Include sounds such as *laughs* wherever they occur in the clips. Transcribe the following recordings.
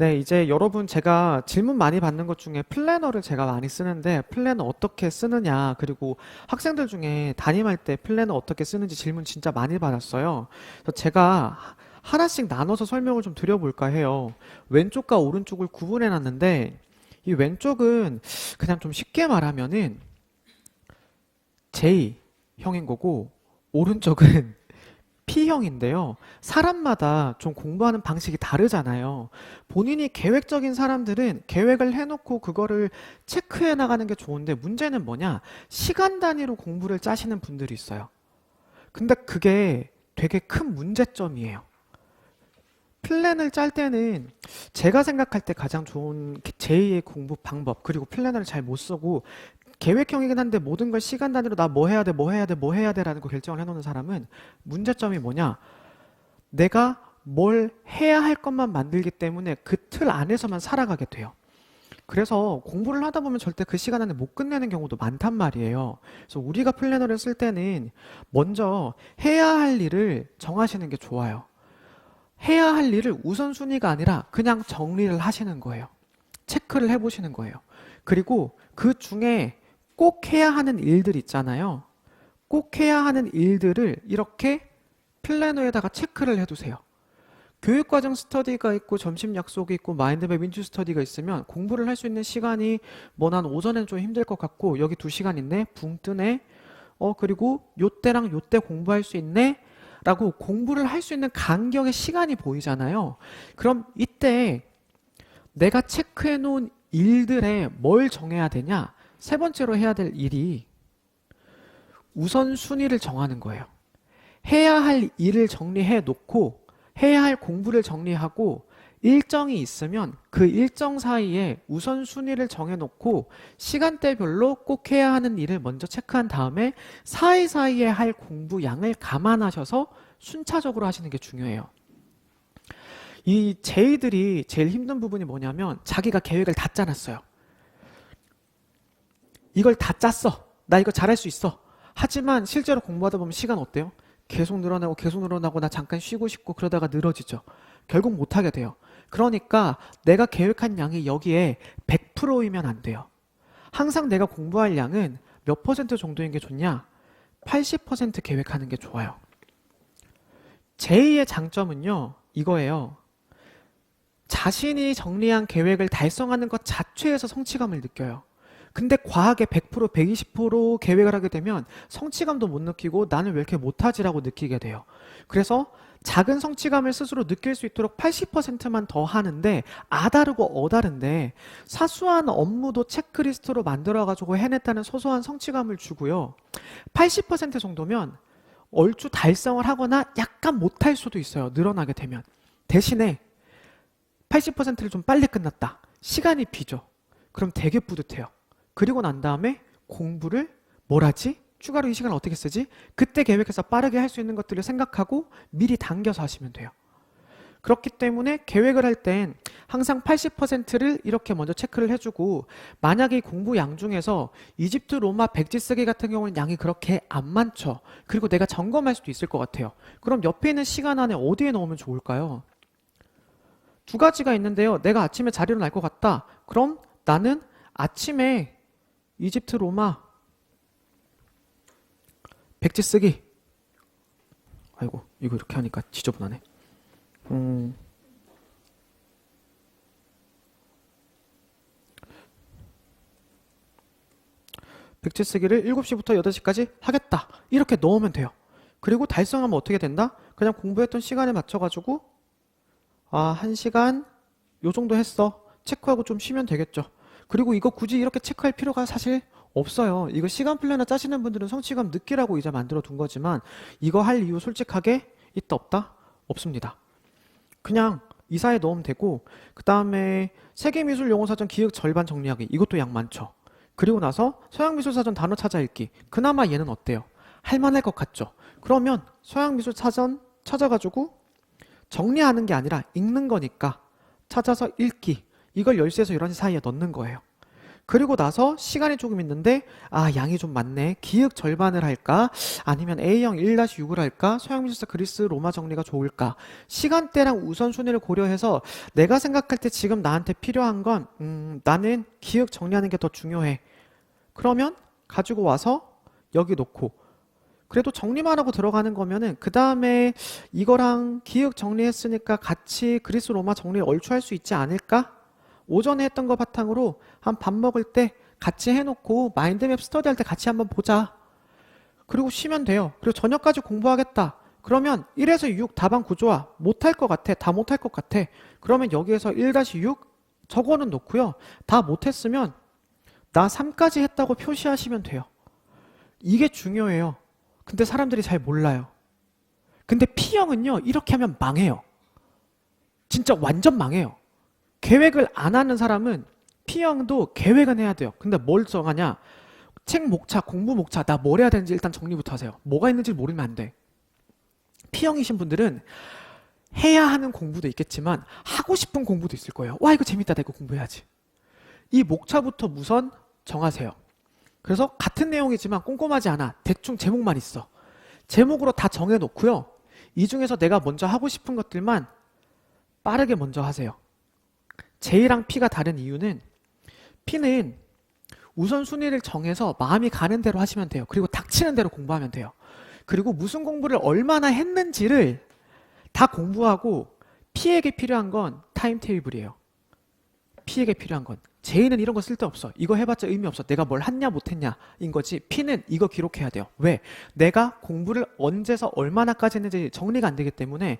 네, 이제 여러분 제가 질문 많이 받는 것 중에 플래너를 제가 많이 쓰는데 플래너 어떻게 쓰느냐, 그리고 학생들 중에 담임할 때 플래너 어떻게 쓰는지 질문 진짜 많이 받았어요. 그래서 제가 하- 하나씩 나눠서 설명을 좀 드려볼까 해요. 왼쪽과 오른쪽을 구분해 놨는데 이 왼쪽은 그냥 좀 쉽게 말하면은 J형인 거고 오른쪽은 P형인데요. 사람마다 좀 공부하는 방식이 다르잖아요. 본인이 계획적인 사람들은 계획을 해놓고 그거를 체크해 나가는 게 좋은데 문제는 뭐냐? 시간 단위로 공부를 짜시는 분들이 있어요. 근데 그게 되게 큰 문제점이에요. 플랜을 짤 때는 제가 생각할 때 가장 좋은 제2의 공부 방법 그리고 플래너를 잘못 쓰고 계획형이긴 한데 모든 걸 시간 단위로 나 뭐 해야 돼, 뭐 해야 돼, 뭐 해야 돼라는 거 결정을 해놓는 사람은 문제점이 뭐냐? 내가 뭘 해야 할 것만 만들기 때문에 그 틀 안에서만 살아가게 돼요. 그래서 공부를 하다 보면 절대 그 시간 안에 못 끝내는 경우도 많단 말이에요. 그래서 우리가 플래너를 쓸 때는 먼저 해야 할 일을 정하시는 게 좋아요. 해야 할 일을 우선순위가 아니라 그냥 정리를 하시는 거예요. 체크를 해보시는 거예요. 그리고 그 중에 꼭 해야 하는 일들 있잖아요. 꼭 해야 하는 일들을 이렇게 플래너에다가 체크를 해두세요. 교육과정 스터디가 있고 점심 약속이 있고 마인드맵 인투 스터디가 있으면 공부를 할 수 있는 시간이 뭐 난 오전엔 좀 힘들 것 같고 여기 두 시간 있네 붕 뜨네 어 그리고 요때랑 요때 공부할 수 있네 라고 공부를 할 수 있는 간격의 시간이 보이잖아요 그럼 이때 내가 체크해 놓은 일들에 뭘 정해야 되냐 세 번째로 해야 될 일이 우선순위를 정하는 거예요 해야 할 일을 정리해 놓고 해야 할 공부를 정리하고 일정이 있으면 그 일정 사이에 우선순위를 정해놓고 시간대별로 꼭 해야 하는 일을 먼저 체크한 다음에 사이사이에 할 공부 양을 감안하셔서 순차적으로 하시는 게 중요해요. 이 제이들이 제일 힘든 부분이 뭐냐면 자기가 계획을 다 짜놨어요. 이걸 다 짰어. 나 이거 잘할 수 있어. 하지만 실제로 공부하다 보면 시간 어때요? 계속 늘어나고 계속 늘어나고 나 잠깐 쉬고 싶고 그러다가 늘어지죠. 결국 못하게 돼요. 그러니까 내가 계획한 양이 여기에 100%이면 안 돼요. 항상 내가 공부할 양은 몇 퍼센트 정도인 게 좋냐? 80% 계획하는 게 좋아요. 제2의 장점은요, 이거예요. 자신이 정리한 계획을 달성하는 것 자체에서 성취감을 느껴요. 근데 과하게 100%, 120% 계획을 하게 되면 성취감도 못 느끼고 나는 왜 이렇게 못하지라고 느끼게 돼요. 그래서 작은 성취감을 스스로 느낄 수 있도록 80%만 더 하는데 아다르고 어다른데 사소한 업무도 체크리스트로 만들어가지고 해냈다는 소소한 성취감을 주고요. 80% 정도면 얼추 달성을 하거나 약간 못할 수도 있어요. 늘어나게 되면. 대신에 80%를 좀 빨리 끝났다. 시간이 비죠. 그럼 되게 뿌듯해요. 그리고 난 다음에 공부를 뭘 하지? 추가로 이 시간을 어떻게 쓰지? 그때 계획해서 빠르게 할 수 있는 것들을 생각하고 미리 당겨서 하시면 돼요. 그렇기 때문에 계획을 할 땐 항상 80%를 이렇게 먼저 체크를 해주고 만약에 이 공부 양 중에서 이집트 로마 백지 쓰기 같은 경우는 양이 그렇게 안 많죠. 그리고 내가 점검할 수도 있을 것 같아요. 그럼 옆에 있는 시간 안에 어디에 넣으면 좋을까요? 두 가지가 있는데요. 내가 아침에 잘 일어날 것 같다. 그럼 나는 아침에 이집트 로마 백지 쓰기. 아이고 이거 이렇게 하니까 지저분하네. 음. 백지 쓰기를 7시부터 8시까지 하겠다. 이렇게 넣으면 돼요. 그리고 달성하면 어떻게 된다? 그냥 공부했던 시간에 맞춰가지고 아, 한 시간 요 정도 했어. 체크하고 좀 쉬면 되겠죠. 그리고 이거 굳이 이렇게 체크할 필요가 사실 없어요. 이거 시간 플래너 짜시는 분들은 성취감 느끼라고 이제 만들어 둔 거지만 이거 할 이유 솔직하게 있다 없다? 없습니다. 그냥 이사에 넣으면 되고 그 다음에 세계미술 용어사전 기억 절반 정리하기 이것도 양 많죠. 그리고 나서 서양미술사전 단어 찾아 읽기 그나마 얘는 어때요? 할만할 것 같죠? 그러면 서양미술사전 찾아가지고 정리하는 게 아니라 읽는 거니까 찾아서 읽기 이걸 10시에서 11시 사이에 넣는 거예요. 그리고 나서 시간이 조금 있는데 아 양이 좀 많네. 기역 절반을 할까? 아니면 A형 1-6을 할까? 서양미술사 그리스 로마 정리가 좋을까? 시간대랑 우선순위를 고려해서 내가 생각할 때 지금 나한테 필요한 건 음, 나는 기억 정리하는 게 더 중요해. 그러면 가지고 와서 여기 놓고. 그래도 정리만 하고 들어가는 거면은 그 다음에 이거랑 기억 정리했으니까 같이 그리스 로마 정리 얼추 할 수 있지 않을까? 오전에 했던 거 바탕으로 한 밥 먹을 때 같이 해놓고 마인드맵 스터디 할 때 같이 한번 보자. 그리고 쉬면 돼요. 그리고 저녁까지 공부하겠다. 그러면 1에서 6 답안 구조화 못할 것 같아. 다 못할 것 같아. 그러면 여기에서 1-6 저거는 놓고요. 다 못했으면 나 3까지 했다고 표시하시면 돼요. 이게 중요해요. 근데 사람들이 잘 몰라요. 근데 P형은요, 이렇게 하면 망해요. 진짜 완전 망해요. 계획을 안 하는 사람은 P형도 계획은 해야 돼요. 근데 뭘 정하냐? 책 목차, 공부 목차, 나 뭘 해야 되는지 일단 정리부터 하세요. 뭐가 있는지 모르면 안 돼. P형이신 분들은 해야 하는 공부도 있겠지만 하고 싶은 공부도 있을 거예요. 와, 이거 재밌다. 내가 공부해야지. 이 목차부터 우선 정하세요. 그래서 같은 내용이지만 꼼꼼하지 않아. 대충 제목만 있어. 제목으로 다 정해놓고요. 이 중에서 내가 먼저 하고 싶은 것들만 빠르게 먼저 하세요. J랑 P가 다른 이유는 P는 우선순위를 정해서 마음이 가는 대로 하시면 돼요. 그리고 닥치는 대로 공부하면 돼요. 그리고 무슨 공부를 얼마나 했는지를 다 공부하고 P에게 필요한 건 타임 테이블이에요. P에게 필요한 건 J는 이런 거 쓸데없어. 이거 해봤자 의미 없어. 내가 뭘 했냐 못했냐 인 거지. P는 이거 기록해야 돼요. 왜? 내가 공부를 언제서 얼마나까지 했는지 정리가 안 되기 때문에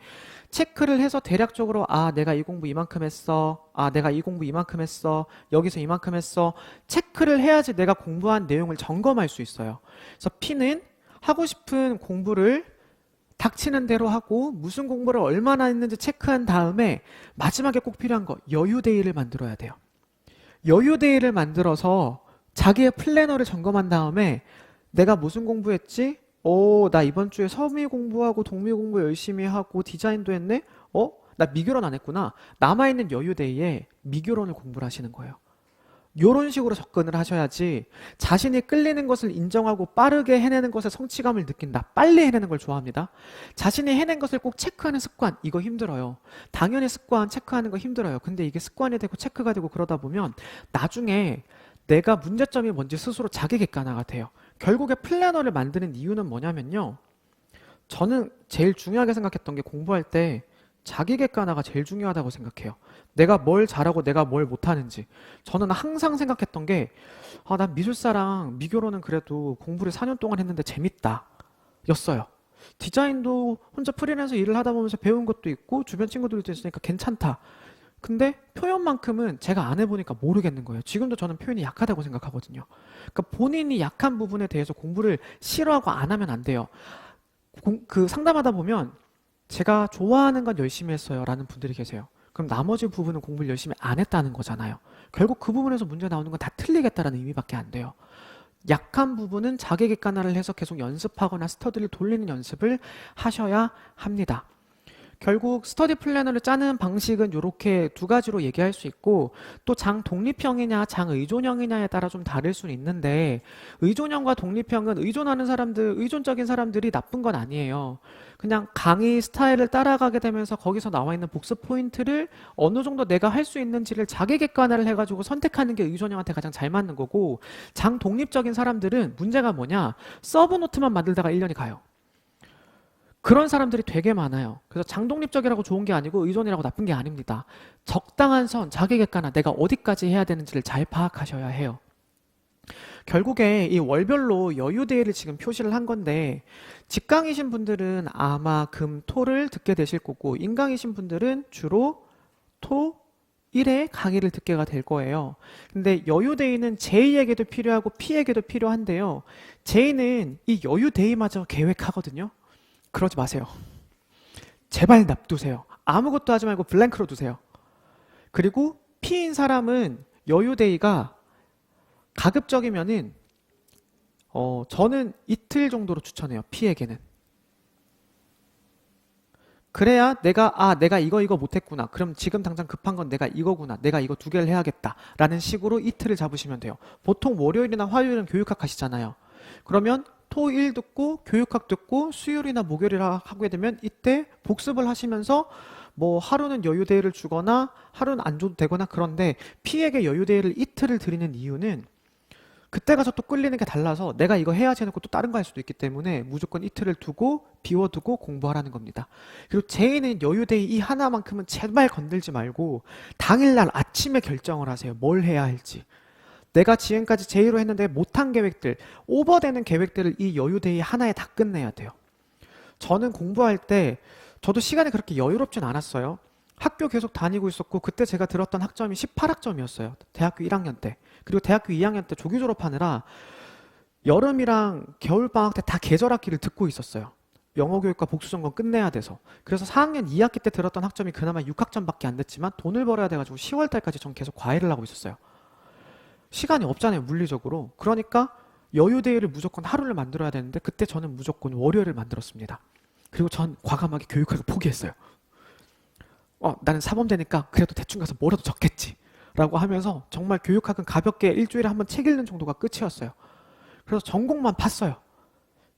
체크를 해서 대략적으로 아 내가 이 공부 이만큼 했어. 아 내가 이 공부 이만큼 했어. 여기서 이만큼 했어. 체크를 해야지 내가 공부한 내용을 점검할 수 있어요. 그래서 P는 하고 싶은 공부를 닥치는 대로 하고 무슨 공부를 얼마나 했는지 체크한 다음에 마지막에 꼭 필요한 거 여유데이를 만들어야 돼요. 여유데이를 만들어서 자기의 플래너를 점검한 다음에 내가 무슨 공부했지? 어, 나 이번 주에 서미 공부하고 동미 공부 열심히 하고 디자인도 했네? 어? 나 미교론 안 했구나. 남아있는 여유데이에 미교론을 공부를 하시는 거예요. 요런 식으로 접근을 하셔야지 자신이 끌리는 것을 인정하고 빠르게 해내는 것에 성취감을 느낀다. 빨리 해내는 걸 좋아합니다. 자신이 해낸 것을 꼭 체크하는 습관, 이거 힘들어요. 당연히 습관 체크하는 거 힘들어요. 근데 이게 습관이 되고 체크가 되고 그러다 보면 나중에 내가 문제점이 뭔지 스스로 자기 객관화가 돼요. 결국에 플래너를 만드는 이유는 뭐냐면요. 저는 제일 중요하게 생각했던 게 공부할 때 자기 객관화가 제일 중요하다고 생각해요. 내가 뭘 잘하고 내가 뭘 못하는지. 저는 항상 생각했던 게, 아, 난 미술사랑 미교로는 그래도 공부를 4년 동안 했는데 재밌다. 였어요. 디자인도 혼자 프리랜서 일을 하다 보면서 배운 것도 있고, 주변 친구들도 있으니까 괜찮다. 근데 표현만큼은 제가 안 해보니까 모르겠는 거예요. 지금도 저는 표현이 약하다고 생각하거든요. 그러니까 본인이 약한 부분에 대해서 공부를 싫어하고 안 하면 안 돼요. 공- 그 상담하다 보면 제가 좋아하는 건 열심히 했어요. 라는 분들이 계세요. 그럼 나머지 부분은 공부를 열심히 안 했다는 거잖아요. 결국 그 부분에서 문제 나오는 건 다 틀리겠다라는 의미밖에 안 돼요. 약한 부분은 자기 객관화를 해서 계속 연습하거나 스터디를 돌리는 연습을 하셔야 합니다. 결국 스터디 플래너를 짜는 방식은 이렇게 두 가지로 얘기할 수 있고 또 장 독립형이냐 장 의존형이냐에 따라 좀 다를 수는 있는데 의존형과 독립형은 의존하는 사람들 의존적인 사람들이 나쁜 건 아니에요. 그냥 강의 스타일을 따라가게 되면서 거기서 나와 있는 복습 포인트를 어느 정도 내가 할 수 있는지를 자기 객관화를 해가지고 선택하는 게 의존형한테 가장 잘 맞는 거고 장 독립적인 사람들은 문제가 뭐냐 서브 노트만 만들다가 1년이 가요. 그런 사람들이 되게 많아요. 그래서 장독립적이라고 좋은 게 아니고 의존이라고 나쁜 게 아닙니다. 적당한 선, 자기 객관화, 내가 어디까지 해야 되는지를 잘 파악하셔야 해요. 결국에 이 월별로 여유데이를 지금 표시를 한 건데 직강이신 분들은 아마 금, 토를 듣게 되실 거고 인강이신 분들은 주로 토, 일에 강의를 듣게가 될 거예요. 근데 여유데이는 J에게도 필요하고 P에게도 필요한데요. J는 이 여유데이마저 계획하거든요. 그러지 마세요. 제발 납두세요. 아무것도 하지 말고 블랭크로 두세요. 그리고 P인 사람은 여유데이가 가급적이면은 어 저는 이틀 정도로 추천해요. P에게는. 그래야 내가 아 내가 이거 이거 못했구나 그럼 지금 당장 급한 건 내가 이거구나 내가 이거 두 개를 해야겠다라는 식으로 이틀을 잡으시면 돼요 보통 월요일이나 화요일은 교육학 하시잖아요 그러면 토 일 듣고 교육학 듣고 수요일이나 목요일이라 하게 되면 이때 복습을 하시면서 뭐 하루는 여유데이를 주거나 하루는 안 줘도 되거나 그런데 P에게 여유데이를 이틀을 드리는 이유는 그때 가서 또 끌리는 게 달라서 내가 이거 해야지 해놓고 또 다른 거 할 수도 있기 때문에 무조건 이틀을 두고 비워두고 공부하라는 겁니다. 그리고 제이는 여유데이 이 하나만큼은 제발 건들지 말고 당일날 아침에 결정을 하세요. 뭘 해야 할지. 내가 지금까지 제의로 했는데 못한 계획들, 오버되는 계획들을 이 여유데이 하나에 다 끝내야 돼요. 저는 공부할 때 저도 시간이 그렇게 여유롭진 않았어요. 학교 계속 다니고 있었고 그때 제가 들었던 학점이 18학점이었어요. 대학교 1학년 때. 그리고 대학교 2학년 때 조기 졸업하느라 여름이랑 겨울 방학 때 다 계절 학기를 듣고 있었어요. 영어 교육과 복수 전공 끝내야 돼서. 그래서 4학년 2학기 때 들었던 학점이 그나마 6학점밖에 안 됐지만 돈을 벌어야 돼 가지고 10월 달까지 전 계속 과외를 하고 있었어요. 시간이 없잖아요, 물리적으로. 그러니까 여유 데이를 무조건 하루를 만들어야 되는데 그때 저는 무조건 월요일을 만들었습니다. 그리고 전 과감하게 교육학을 포기했어요. 어, 나는 사범되니까 그래도 대충 가서 뭐라도 적겠지. 라고 하면서 정말 교육학은 가볍게 일주일에 한 번 책 읽는 정도가 끝이었어요. 그래서 전공만 팠어요.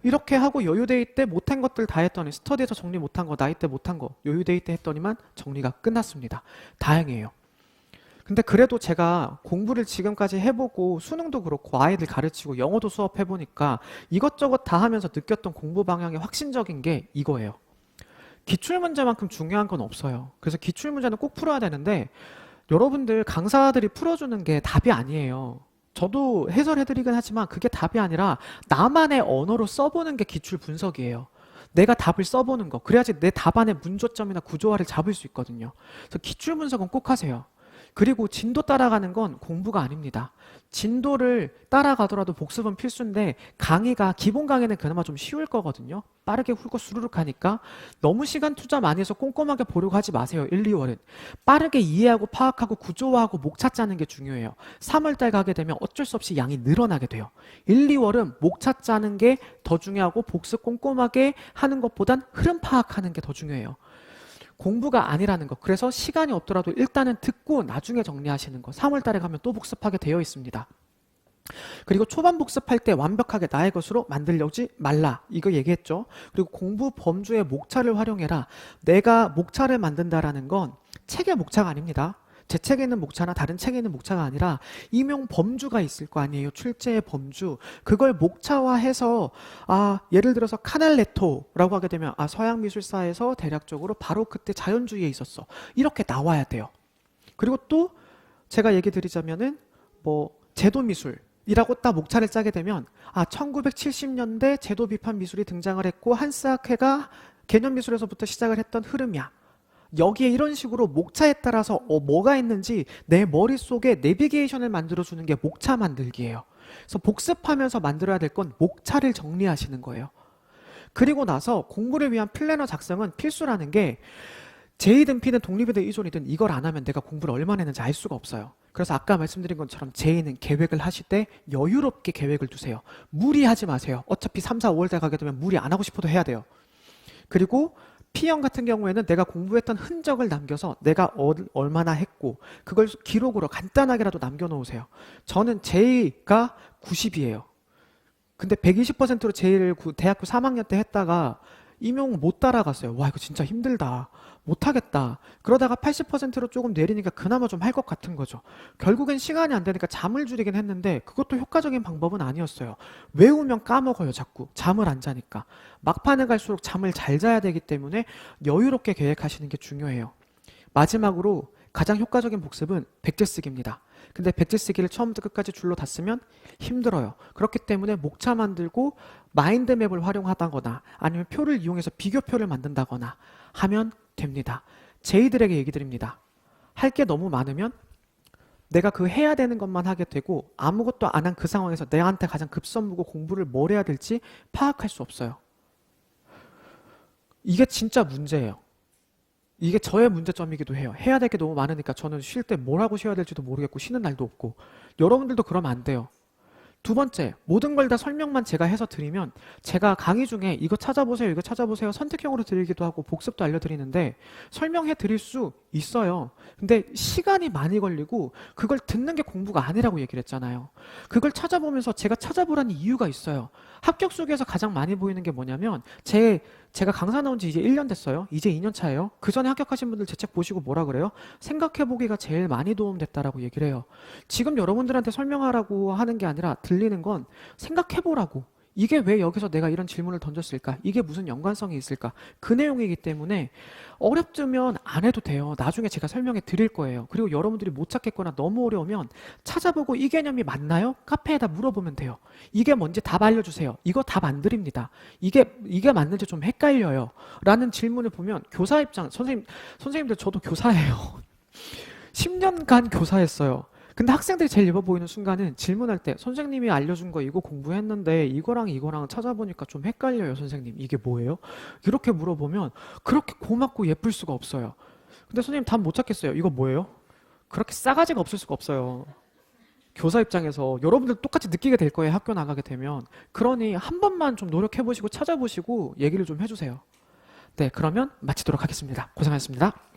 이렇게 하고 여유데이 때 못한 것들 다 했더니 스터디에서 정리 못한 거, 나이 때 못한 거, 여유데이 때 했더니만 정리가 끝났습니다. 다행이에요. 근데 그래도 제가 공부를 지금까지 해보고 수능도 그렇고 아이들 가르치고 영어도 수업해보니까 이것저것 다 하면서 느꼈던 공부 방향의 확신적인 게 이거예요. 기출문제만큼 중요한 건 없어요. 그래서 기출문제는 꼭 풀어야 되는데 여러분들 강사들이 풀어주는 게 답이 아니에요. 저도 해설해드리긴 하지만 그게 답이 아니라 나만의 언어로 써보는 게 기출 분석이에요. 내가 답을 써보는 거. 그래야지 내 답안의 문조점이나 구조화를 잡을 수 있거든요. 그래서 기출 분석은 꼭 하세요. 그리고 진도 따라가는 건 공부가 아닙니다. 진도를 따라가더라도 복습은 필수인데 강의가 기본 강의는 그나마 좀 쉬울 거거든요. 빠르게 훑고 수르륵 하니까 너무 시간 투자 많이 해서 꼼꼼하게 보려고 하지 마세요. 1, 2월은. 빠르게 이해하고 파악하고 구조화하고 목차 짜는 게 중요해요. 3월 달 가게 되면 어쩔 수 없이 양이 늘어나게 돼요. 1, 2월은 목차 짜는 게 더 중요하고 복습 꼼꼼하게 하는 것보단 흐름 파악하는 게 더 중요해요. 공부가 아니라는 거. 그래서 시간이 없더라도 일단은 듣고 나중에 정리하시는 거. 3월 달에 가면 또 복습하게 되어 있습니다. 그리고 초반 복습할 때 완벽하게 나의 것으로 만들려지 말라. 이거 얘기했죠. 그리고 공부 범주의 목차를 활용해라. 내가 목차를 만든다라는 건 책의 목차가 아닙니다. 제 책에 있는 목차나 다른 책에 있는 목차가 아니라 임용 범주가 있을 거 아니에요. 출제의 범주. 그걸 목차화해서 아, 예를 들어서 카넬레토라고 하게 되면 아, 서양 미술사에서 대략적으로 바로 그때 자연주의에 있었어. 이렇게 나와야 돼요. 그리고 또 제가 얘기 드리자면은 뭐 제도 미술 이라고 딱 목차를 짜게 되면 아 1970년대 제도 비판 미술이 등장을 했고 한스학회가 개념 미술에서부터 시작을 했던 흐름이야. 여기에 이런 식으로 목차에 따라서 어, 뭐가 있는지 내 머릿속에 내비게이션을 만들어주는 게 목차 만들기예요. 그래서 복습하면서 만들어야 될 건 목차를 정리하시는 거예요. 그리고 나서 공부를 위한 플래너 작성은 필수라는 게 제이든 P든 독립이든 이존이든 이걸 안 하면 내가 공부를 얼마나 했는지 알 수가 없어요. 그래서 아까 말씀드린 것처럼 제이는 계획을 하실 때 여유롭게 계획을 두세요. 무리하지 마세요. 어차피 3, 4, 5월 달 가게 되면 무리 안 하고 싶어도 해야 돼요. 그리고 P형 같은 경우에는 내가 공부했던 흔적을 남겨서 내가 어, 얼마나 했고 그걸 기록으로 간단하게라도 남겨놓으세요. 저는 J가 90이에요. 근데 120%로 J를 대학교 3학년 때 했다가 임용 못 따라갔어요. 와 이거 진짜 힘들다. 못하겠다. 그러다가 80%로 조금 내리니까 그나마 좀 할 것 같은 거죠. 결국엔 시간이 안 되니까 잠을 줄이긴 했는데 그것도 효과적인 방법은 아니었어요. 외우면 까먹어요, 자꾸. 잠을 안 자니까. 막판에 갈수록 잠을 잘 자야 되기 때문에 여유롭게 계획하시는 게 중요해요. 마지막으로 가장 효과적인 복습은 백제 쓰기입니다. 근데 백제 쓰기를 처음부터 끝까지 줄로 다 쓰면 힘들어요. 그렇기 때문에 목차 만들고 마인드맵을 활용하다거나 아니면 표를 이용해서 비교표를 만든다거나 하면 됩니다. 제이들에게 얘기 드립니다. 할 게 너무 많으면 내가 그 해야 되는 것만 하게 되고 아무것도 안 한 그 상황에서 내한테 가장 급선무고 공부를 뭘 해야 될지 파악할 수 없어요. 이게 진짜 문제예요. 이게 저의 문제점이기도 해요. 해야 될 게 너무 많으니까 저는 쉴 때 뭘 하고 쉬어야 될지도 모르겠고 쉬는 날도 없고 여러분들도 그러면 안 돼요. 두 번째, 모든 걸 다 설명만 제가 해서 드리면 제가 강의 중에 이거 찾아보세요, 이거 찾아보세요 선택형으로 드리기도 하고 복습도 알려드리는데 설명해 드릴 수 있어요. 근데 시간이 많이 걸리고 그걸 듣는 게 공부가 아니라고 얘기를 했잖아요. 그걸 찾아보면서 제가 찾아보라는 이유가 있어요. 합격 속에서 가장 많이 보이는 게 뭐냐면 제 제가 강사 나온 지 이제 1년 됐어요. 이제 2년 차예요. 그 전에 합격하신 분들 제 책 보시고 뭐라 그래요? 생각해 보기가 제일 많이 도움됐다라고 얘기를 해요. 지금 여러분들한테 설명하라고 하는 게 아니라 들리는 건 생각해 보라고. 이게 왜 여기서 내가 이런 질문을 던졌을까? 이게 무슨 연관성이 있을까? 그 내용이기 때문에 어렵으면 안 해도 돼요. 나중에 제가 설명해 드릴 거예요. 그리고 여러분들이 못 찾겠거나 너무 어려우면 찾아보고 이 개념이 맞나요? 카페에다 물어보면 돼요. 이게 뭔지 답 알려주세요. 이거 답 안 드립니다. 이게 이게 맞는지 좀 헷갈려요. 라는 질문을 보면 교사 입장 선생님 선생님들 저도 교사예요. *laughs* 10년간 교사했어요. 근데 학생들이 제일 예뻐 보이는 순간은 질문할 때 선생님이 알려준 거 이거 공부했는데 이거랑 이거랑 찾아보니까 좀 헷갈려요 선생님 이게 뭐예요? 이렇게 물어보면 그렇게 고맙고 예쁠 수가 없어요. 근데 선생님 답 못 찾겠어요. 이거 뭐예요? 그렇게 싸가지가 없을 수가 없어요. 교사 입장에서 여러분들 똑같이 느끼게 될 거예요. 학교 나가게 되면. 그러니 한 번만 좀 노력해 보시고 찾아보시고 얘기를 좀 해주세요. 네, 그러면 마치도록 하겠습니다. 고생하셨습니다.